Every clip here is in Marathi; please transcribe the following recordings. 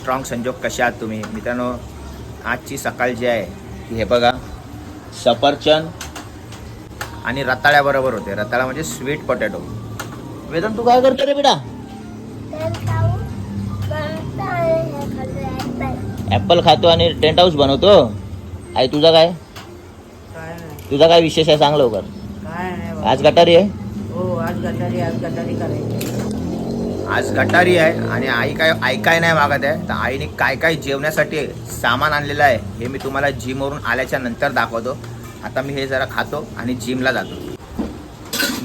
स्ट्रॉंग संजोग कशा आहात तुम्ही? मित्रांनो आजची सकाळ जी आहे ती हे बघा. सफरचंद आणि रताळ्याबरोबर होते. रताळा म्हणजे स्वीट पोटॅटो वेदन तू काय करतो रे बेटा? ऍपल खातो आणि टेंट हाऊस बनवतो. आई तुझा काय? तुझा काय विशेष आहे? सांग लवकर. आज गटारी आहे? हो आज गटारी आज गटारी करायची. आज गटारी आहे आणि आई काय ऐकाय नाही मागत आहे. तर आईने काय काय जेवण्यासाठी सामान आणलेलं आहे हे मी तुम्हाला जिमवरून आल्याच्यानंतर दाखवतो. आता मी हे जरा खातो आणि जिमला जातो.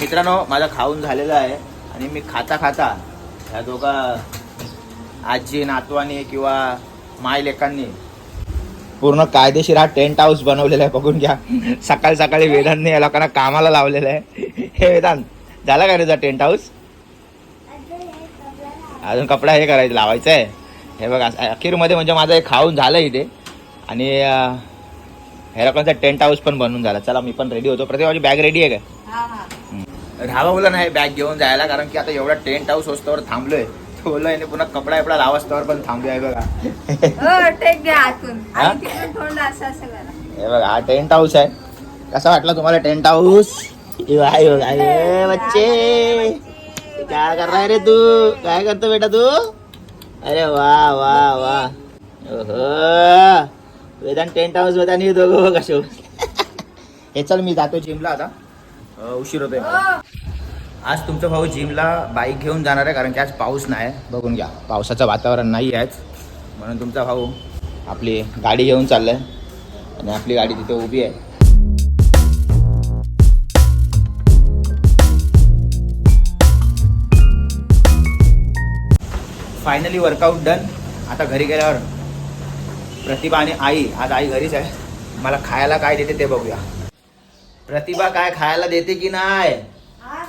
मित्रांनो माझं खाऊन झालेलं आहे आणि मी खाता खाता ह्या दोघा आजी नातवानी किंवा माय लेकांनी पूर्ण कायदेशीर हा टेंट हाऊस बनवलेला आहे. बघून घ्या. सकाळी सकाळी वेदांनी या लोकांना कामाला लावलेलं आहे. हे वेदांत झाला का रे तुझा टेंट हाऊस अजून कपडा हे करायचं लावायचं आहे. हे बघा अखेरमध्ये म्हणजे माझं हे खाऊन झालं इथे. आणि लोकांचा टेंट हाऊस पण बनवून झाला. चला मी पण रेडी होतो. प्रतिभाची बॅग रेडी आहे हा हा. का राहावं नाही बॅग घेऊन जायला कारण की आता एवढा टेंट हाऊस होस्तवर थांबलोय. तो बोललोय आणि पुन्हा कपडा एपडा लावस्तवर पण थांबलोय आहे बघा. हो हा? बघा हा टेंट हाऊस आहे. कसा वाटला तुम्हाला टेंट हाऊस बच्चे. काय करणार रे तू? काय करतो बेटा तू? अरे वा वा वा. ओहो. वेदांत टेंट हाऊसमध्ये आणि दोघं कसे हे चल मी जातो जिमला आता. उशीर होतोय. आज तुमचा भाऊ जिमला बाईक घेऊन जाणार आहे कारण की आज पाऊस नाही. आहे. बघून घ्या. पावसाचं वातावरण नाही आहेच. म्हणून तुमचा भाऊ आपली गाडी घेऊन चाललाय. आणि आपली गाडी तिथे उभी आहे. फायनली वर्कआउट डन आता घरी गेल्यावर प्रतिभा आणि आई आज आई घरीच आहे. मला खायला काय देते ते बघूया. प्रतिभा काय खायला देते की नाही? हा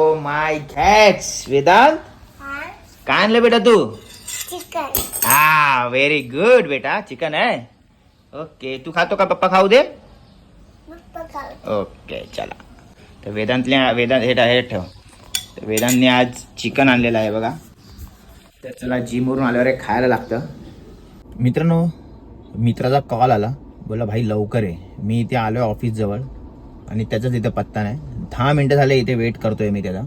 ओ माय कॅट्स वेदांत? काय? आणलं बेटा तू? चिकन. हा व्हेरी गुड बेटा. चिकन आहे. ओके तू खातो का पप्पा? खाऊ दे. ओके चला. तर वेदांतले वेदांत हे ठेव. तर वेदांनी आज चिकन आणलेलं आहे बघा. तर चला जिमवरून आल्यावर खायला लागतं. मित्रांनो मित्राचा कॉल आला. बोला भाई लवकर आहे मी इथे आलो आहे ऑफिसजवळ आणि त्याचाच इथे पत्ता नाही. दहा मिनटं झाले इथे वेट करतोय मी त्याचा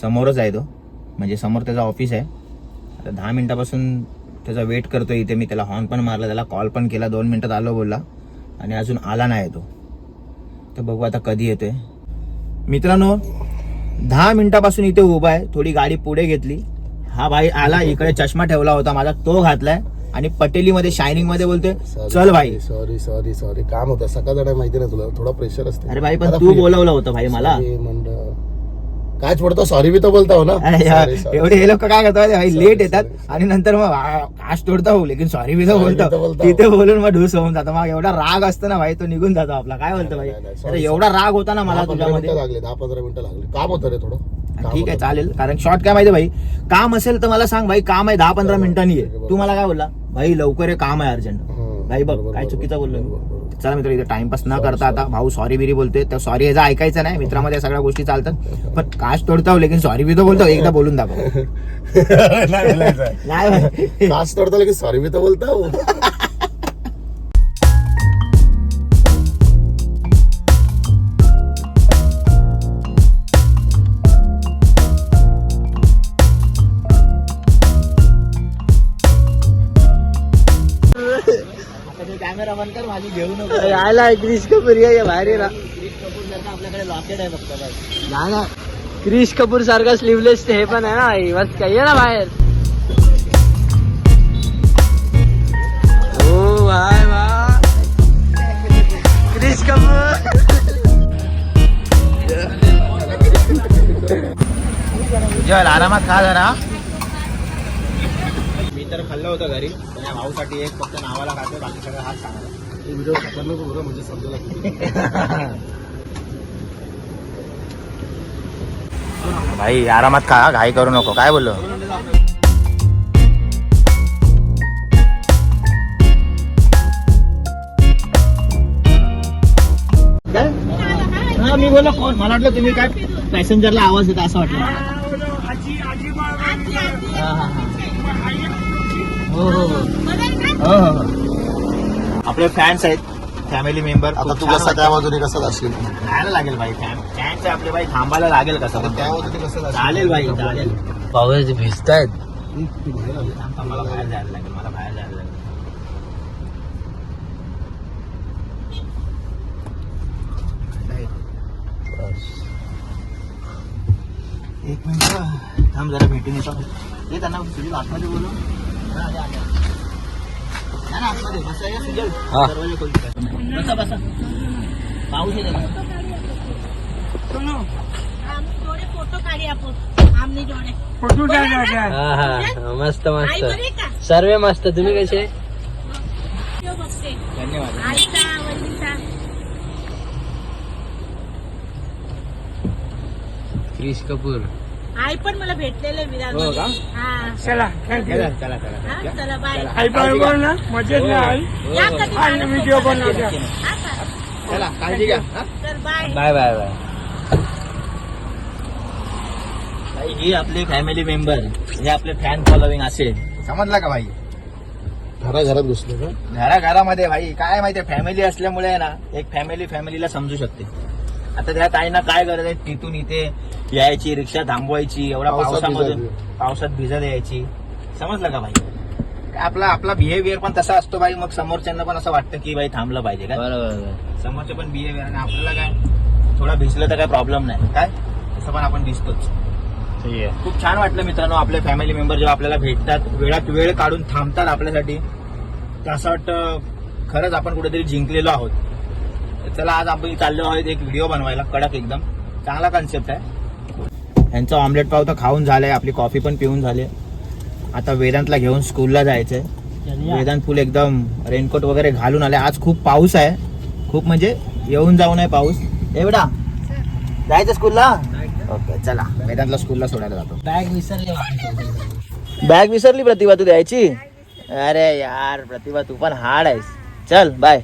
समोरच आहे तो. म्हणजे समोर त्याचा ऑफिस आहे. आता दहा मिनटापासून त्याचा वेट करतोय इथे मी. त्याला हॉर्न पण मारला त्याला कॉल पण केला. दोन मिनटात आलो बोलला. आणि अजून आला नाही तो. तर बघू आता कधी येतोय. मित्रांनो दहा मिनिटापासून इथे उभा आहे. थोडी गाडी पुढे घेतली. हा भाई आला इकडे चष्मा ठेवला होता माझा. तो घातलाय. आणि पटेलीमध्ये शायनिंगमध्ये बोलतोय चल भाई. सॉरी सॉरी सॉरी काम होतं. सकाळ माहिती ना तुला. थोडा प्रेशर असते अरे भाई पण तू बोलवलं होतं भाई मला. काय पडतो सॉरी बी तर बोलता हो ना. एवढे हे लोक काय करतात? लेट येतात. आणि नंतर मग आज तोडता हो लेकिन सॉरी बी तर बोलतो. बोलतो. तिथे बोलून मग ढूस होऊन जातो. मग एवढा राग असतो ना भाई तो निघून जातो आपला. काय बोलतो भाई? एवढा राग होता ना मला तुझ्यामध्ये. लागले दहा पंधरा मिनिटं लागले. काम होतं रे थोडं. ठीक आहे. चालेल. कारण शॉर्ट काय माहिती भाई? काम असेल तर मला सांग भाई काम आहे दहा पंधरा मिनिटांनी. तू मला काय बोलला? भाई लवकर काम आहे अर्जंट. हं, भाई बघ काय चुकीचं बोललो मी. चला मित्र इथे टाइमपास न करता आता. भाऊ सॉरी बिरी बोलतोय. तर सॉरी ह्याचा ऐकायचं नाही. मित्रामध्ये या सगळ्या गोष्टी चालतात. पण काश तोडता लेकिन सॉरी बी तर बोलतो एकदा बोलून दाखव. नाही. नाही कास तोडता लेकिन सॉरी बी तर बोलता कर माझी घेऊ नको. यायला क्रिश कपूर ये बाहेर ये ना. क्रिश कपूर सारखं आपल्याकडे लॉकेट आहे फक्त बस नाही ना. क्रिश कपूर सारखा स्लीवलेस हे पण आहे ना बस काय ये ना बाहेर. ओ भाई वा क्रिश कपूर. आरामात खा जरा. मी तर खाल्लं होतं घरी पण या भाऊसाठी एक फक्त नावाला खातो बाकी सगळं हात हे व्हिडिओ नको बरं, म्हणजे समजेल आपल्याला. भाई आरामात खा घाई करू नको. काय बोललो? मी बोललो कोण? मला वाटलं तुम्ही काय पॅसेंजरला आवाज येतो असं वाटलं. हो हो हो. हो हो हो. आपले फॅन्स आहेत फॅमिली मेंबर आता तू कसा त्या बाजूने कसा जाशील लागेल भाई फॅन फॅनचे आपले भाई थांबायला लागेल कसं पण. त्या बाजूने कसं जाशील चालेल भाई चालेल. पाऊस भिजतायत. तू बाहेर आली. थांब, थांब, मला बाहेर जायला लागेल मला बाहेर जायला लागेल. एक मिनिट. थांब जरा भेटून येतो. ये त्यांना सुजल आतमध्ये बोलू हा, आले, आले. बसा मस्त मस्त. सर्व मस्त. तुम्ही कसे? धन्यवाद. क्रिश कपूर. आई पण मला भेटलेले विरार हो का? हा. चला चला चला चला हा, चला. बाय आई बरोबर ना मजेत नाही. या कधी मला व्हिडिओ. करा. हा का? चला काळजी घ्या हा? तर बाय बाय बाय बाय. भाई, ही आपली फॅमिली मेंबर हे आपले फॅन फॉलोविंग असेल. समजला का भाई? घराघरात घुसलो का? घराघरामध्ये भाई काय माहितीये फॅमिली असल्यामुळे आहे ना एक फॅमिली फॅमिलीला समजू शकते. आता त्या ताईंना काय गरज आहे? तिथून इथे यायची रिक्षा थांबवायची एवढा पावसात पावसामधून भिजायची. पावसात भिजत यायची. समजलं का भाई? काय आपला आपला बिहेवियर पण तसा असतो भाई. मग समोरच्यांना पण असं वाटतं की भाई थांबलं पाहिजे काय बरोबर समोरचे पण बिहेवियर आणि आपल्याला काय? थोडा भिजलं तर काय प्रॉब्लेम नाही. काय? तसं पण आपण ठीक आहे. खूप छान वाटलं मित्रांनो आपले फॅमिली मेंबर जेव्हा आपल्याला भेटतात वेळात वेळ काढून थांबतात आपल्यासाठी. तर असं वाटतं खरंच आपण कुठेतरी जिंकलेलो आहोत. चला आज आपण चाललो आहोत एक व्हिडिओ बनवायला कडक एकदम. चांगला कन्सेप्ट आहे. यांचं ऑमलेट पाव तर खाऊन झालंय आपली कॉफी पण पिऊन झाली आता वेदांतला घेऊन स्कूलला जायचंय. वेदांत फुल एकदम रेनकोट वगैरे घालून आले. आज खूप पाऊस आहे. खूप म्हणजे येऊन जाऊन आहे पाऊस. एवढा जायचं स्कूलला ओके चला. वेदांतला स्कूलला सोडायला जातो. बॅग विसरले बॅग विसरली प्रतिभा तू द्यायची? अरे यार प्रतिभा तू पण हार्ड आहेस. चल बाय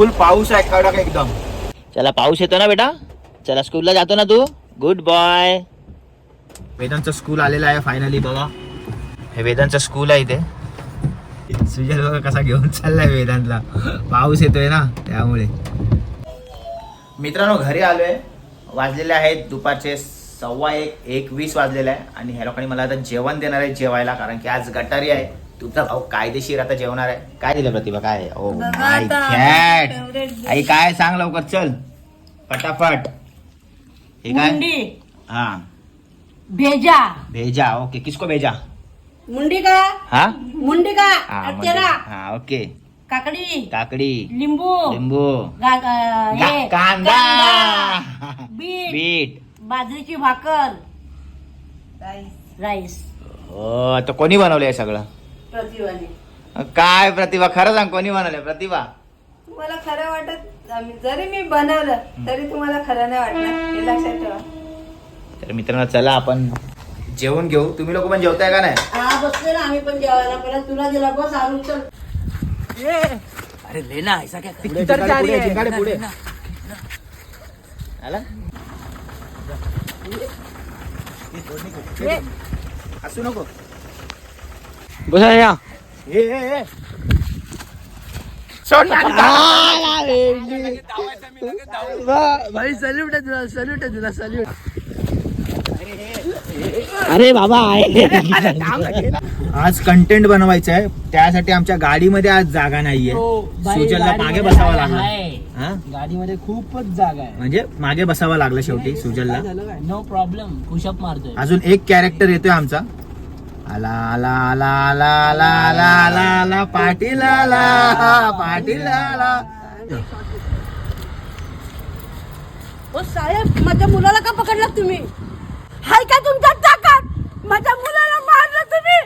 फुल पाऊस आहे कडक एकदम. चला पाऊस येतो ना बेटा? चला स्कूलला जातो ना तू. गुड बॉय वेदांचं स्कूल आलेलं आहे फायनली बघा. हे वेदांचं स्कूल आहे इथे. सुजल बघा कसा घेऊन चाललाय वेदांतला. पाऊस येतोय ना त्यामुळे. मित्रांनो घरी आलोय. वाजलेले आहेत दुपारचे सव्वा एक एक वीस वाजलेले आहे. आणि ह्या लोकांनी मला आता जेवण देणार आहे जेवायला कारण की आज गटारी आहे. तुमचा भाऊ कायदेशीर आता जेवणार आहे. काय दिलं प्रतिभा? काय ओ माय कॅट आई काय सांग लवकर? चल. फटाफट हे काय? मुंडी. हा. भेजा. भेजा ओके. किसको भेजा? मुंडी का? हा? मुंडी का? हा म्हणजे- तेरा हा ओके. काकडी. काकडी. लिंबू. लिंबू. गा- कांदा. बीट. बीट. बाजरीची भाकर. राईस हो तर कोणी बनवलंय हे सगळं? प्रतिभाने काय प्रतिभा? खरं सांग कोणी बनवलंय प्रतिभा? तुम्हाला खरं वाटत? आम्ही- जरी मी बनवलं तरी तुम्हाला खरं नाही वाटणार. हे लक्षात ठेवा. तर मित्रांनो चला आपण जेवण घेऊ. तुम्ही लोक पण जेवताय का नाही? हा बसले ना आम्ही पण जेवायला. पहिला तुला दिला बस आणून चल. अरे लेना ऐसा क्या पुढे असू नको. बसा या. भाई सल्यूट आहे तुला सल्यूट आहे तुला सल्यूट अरे बाबा आहे. आज कंटेंट बनवायचं आहे. त्यासाठी आमच्या गाडीमध्ये आज जागा नाहीये. हो, सुजलला मागे बसावं लागलं हा? गाडीमध्ये खूपच जागा आहे. म्हणजे मागे बसावं लागलं शेवटी सुजलला. नो प्रॉब्लेम पुशअप मारतोय. अजून एक कॅरेक्टर येतोय आमचा. आला आला आला आला आला आला आला आला पाटील आला पाटील आला ओ साहेब माझ्या मुलाला का पकडलात तुम्ही? हाय का तुमच्या ताकद माझ्या मुलाला मारलं तुम्ही?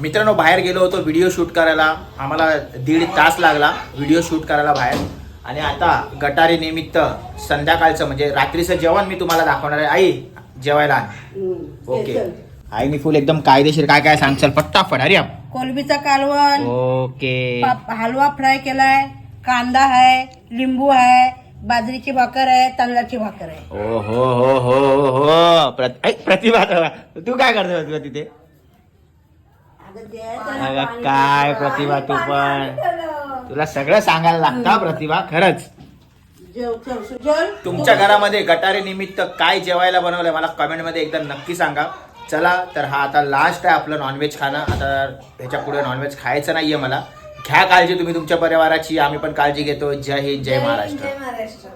मित्रांनो बाहेर गेलो होतो व्हिडिओ शूट करायला. आम्हाला दीड तास लागला व्हिडिओ शूट करायला बाहेर. आणि आता गटारी निमित्त संध्याकाळचं म्हणजे रात्रीचं जेवण मी तुम्हाला दाखवणार आहे. आई जेवायला ओके. आईनी फुल एकदम कायदेशीर काय काय सांगचाल पट्टाफट अरे. कोलबीचा कालवण. ओके. पाप- हलवा फ्राय केलाय. कांदा आहे लिंबू आहे बाजरीची भाकर आहे तांदळाची भाकर आहे. ओ हो हो हो हो हो. प्रतिभा तू काय करतो प्रतिभा तिथे? अगं काय प्रतिभा तू पण तुला सगळं सांगायला लागतं प्रतिभा खरंच. जेव चल सुजल तुमच्या घरामध्ये गटारी निमित्त काय जेवायला बनवलंय मला कमेंटमध्ये एकदा नक्की सांगा. चला तर हा आता लास्ट आहे आपलं नॉनव्हेज खाणं. आता ह्याच्या पुढे नॉनव्हेज खायचं नाहीये मला. घ्या काळजी तुम्ही तुमच्या परिवाराची आम्ही पण काळजी घेतो. जय हिंद जय महाराष्ट्र. जय महाराष्ट्र.